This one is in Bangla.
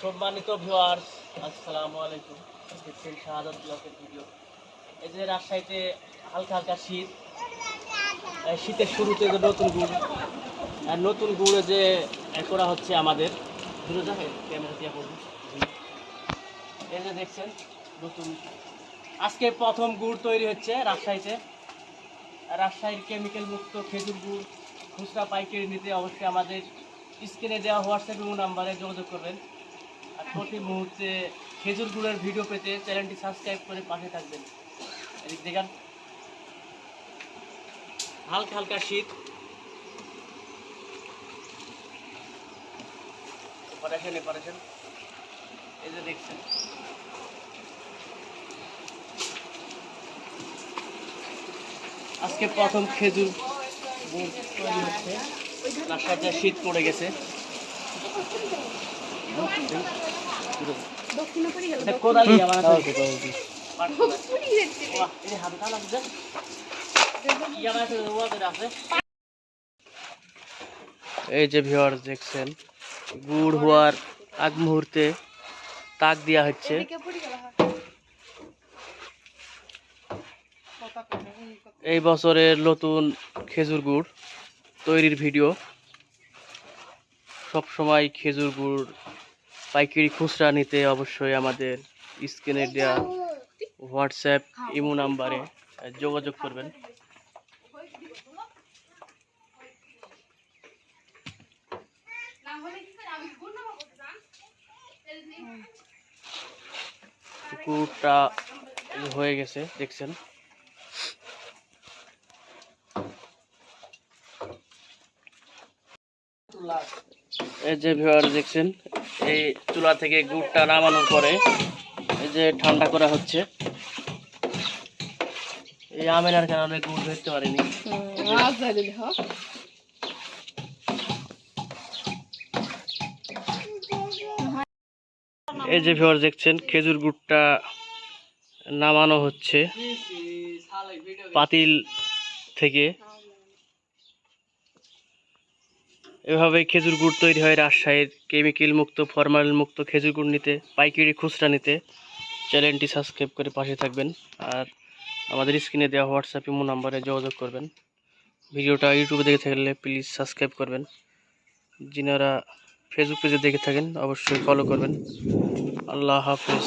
সম্মানিত ভিউয়ার্স আসসালামু আলাইকুম। দেখছেন শাহাদত ব্লকের ভিডিও এই যে রাজশাহীতে হালকা হালকা শীত। শীতের শুরুতে যে নতুন গুড় নতুন গুড়ে যে করা হচ্ছে আমাদের। দূরে দেখেন ক্যামেরা দিয়ে করব এই যে দেখছেন, নতুন। আজকে প্রথম গুড় তৈরি হচ্ছে রাজশাহীতে। রাজশাহীর কেমিক্যাল মুক্ত খেজুর গুড়, খুচরা পাইকারি নিতে অবশ্যই আমাদের স্ক্রিনে দেওয়া হোয়াটসঅ্যাপ এবং নাম্বারে যোগাযোগ করবেন। আর প্রতি মুহূর্তে খেজুর গুড়ের ভিডিও পেতে চ্যানেলটি সাবস্ক্রাইব করে পাশে থাকবেন। এদিক দেখান হালকা হালকা শীত। অপারেশন অপারেশন এই যে দেখছেন। আজকে প্রথম খেজুর তৈরি হচ্ছে। রাস্তায় শীত পড়ে গেছে। দিয়ে এই যে ভিউয়ার দেখছেন গুড় হওয়ার আগ মুহূর্তে তাক দেওয়া হচ্ছে। এই বছরের নতুন খেজুর গুড়। তৈরির ভিডিও। সব সময় খেজুর গুড়, পাইকারি খুচরা নিতে অবশ্যই আমাদের স্ক্রিনে দেওয়া হোয়াটসঅ্যাপ, ইমো নাম্বারে যোগাযোগ করবেন। গুড়টা হয়ে গেছে, দেখছেন? এই যে ভিউয়ার দেখছেন এই চুলা থেকে গুড়টা নামানোর পরে এই যে ঠান্ডা করা হচ্ছে। এই আমেনার কারণে গুড় ধরতে পারিনি। এই যে ভিউয়ার দেখছেন খেজুর গুড়টা নামানো হচ্ছে। পাতিল থেকে এভাবে খেজুর গুড় তৈরি হয় রাজশাহীর কেমিক্যাল মুক্ত ফরমাল মুক্ত খেজুর গুড় নিতে, পাইকারি খুচরা নিতে। চ্যানেলটি সাবস্ক্রাইব করে পাশে থাকবেন আর আমাদের স্ক্রিনে দেওয়া হোয়াটসঅ্যাপ ইমো নাম্বারে যোগাযোগ করবেন। ভিডিওটা ইউটিউবে দেখে থাকলে প্লিজ সাবস্ক্রাইব করবেন। যিনারা ফেসবুক পেজে দেখে থাকেন, অবশ্যই ফলো করবেন। আল্লাহ হাফেজ।